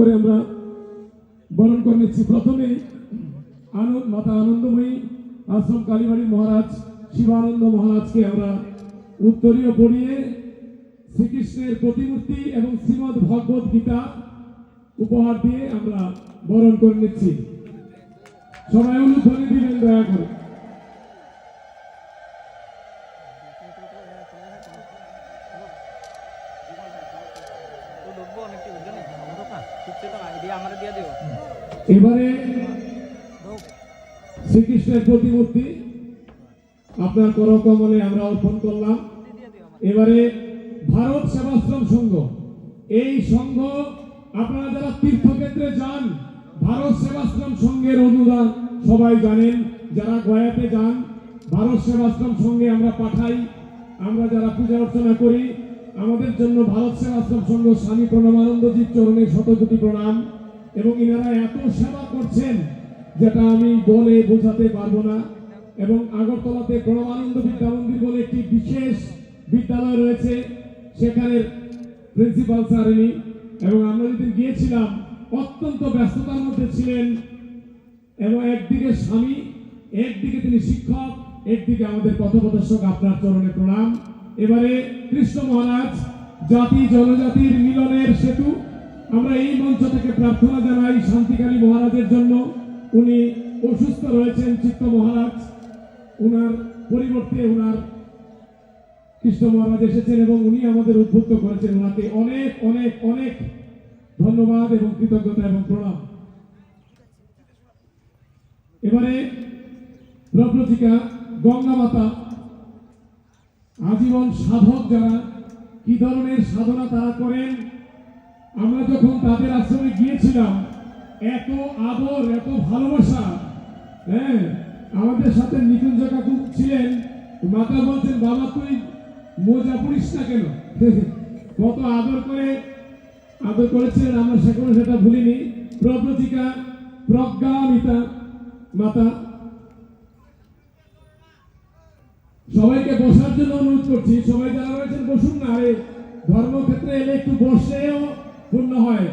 করে আমরা বরণ করে নিচ্ছি। প্রথমে আনন্দ মাতা আনন্দময়ী আশ্রম কালীবাড়ি মহারাজ শিবানন্দ মহারাজকে আমরা উত্তরীয় পড়িয়ে শ্রীকৃষ্ণের প্রতিমূর্তি এবং শ্রীমদ ভগবত গীতা উপহার দিয়ে আমরা বরণ করে নিচ্ছি। সবাই অনুধ্বনি দিবেন দয়া করে ঢুকবো অনেকটি বুঝলি আমারও না ঢুকছে তো না দিয়ে আমার দিয়ে দিও এবারে শ্রীকৃষ্ণের প্রতিমূর্তি আপনার করকমলে আমরা অর্পণ করলাম। এবারে ভারত সেবাশ্রম সংঘ। এই সংঘ আপনারা যারা তীর্থক্ষেত্রে যান ভারত সেবাশ্রম সংঘের অনুদান সবাই জানেন। যারা গয়াতে যান ভারত সেবাশ্রম সংঘে আমরা পাঠাই। আমরা যারা পূজা অর্চনা করি আমাদের জন্য ভারত সেবাশ্রম সংঘ স্বামী প্রণমানন্দজির চরণে শতকোটি প্রণাম, এবং ইনারা এত সেবা করছেন যেটা আমি বলে বোঝাতে পারব না। এবং আগরতলাতে প্রণবানন্দ বিদ্যা মন্দির বলে একটি বিশেষ বিদ্যালয় রয়েছে সেখানে প্রিন্সিপাল স্যার ইনি। এবং আমরা যেদিন গিয়েছিলাম, অত্যন্ত ব্যস্ততার মধ্যে ছিলেন। এবং একদিকে স্বামী, একদিকে তিনি শিক্ষক, একদিকে আমাদের পথপ্রদর্শক আপনার চরণে প্রণাম। এবারে কৃষ্ণ মহারাজ, জাতি, জনজাতির মিলনের সেতু, আমরা এই মঞ্চ থেকে প্রার্থনা জানাই শান্তিকালী মহারাজের জন্য। উনি অসুস্থ রয়েছেন, চিত্ত মহারাজ। উনার পরিবর্তে উনার কৃষ্ণ মহারাজ এসেছেন এবং উনি আমাদের উদ্বুদ্ধ করেছেন ওনাকে। অনেক অনেক অনেক ধন্যবাদ এবং কৃতজ্ঞতা এবং প্রণাম। এবারে প্রব্রতিকা গঙ্গা মাতা আজীবন সাধক যারা, কি ধরনের সাধনা তারা করেন? আমরা যখন তাদের আশ্রমে গিয়েছিলাম, এত আদর, এত ভালোবাসা হ্যাঁ? আমাদের সাথে নিকুঞ্জ কাকু ছিলেন, মাতা বলছেন, বাবা, তুই মোজা পড়িস না কেন? কত আদর করে, আদর করেছিলেন, আমরা সেখানে সেটা ভুলিনি। প্রব্রতিকা প্রজ্ঞামিতা, মাতা সবাইকে বসার জন্য অনুরোধ করছি। সবাই যারা রয়েছেন, বসুন না। ধর্মক্ষেত্রে এলে একটু বসেও পূর্ণ হয়।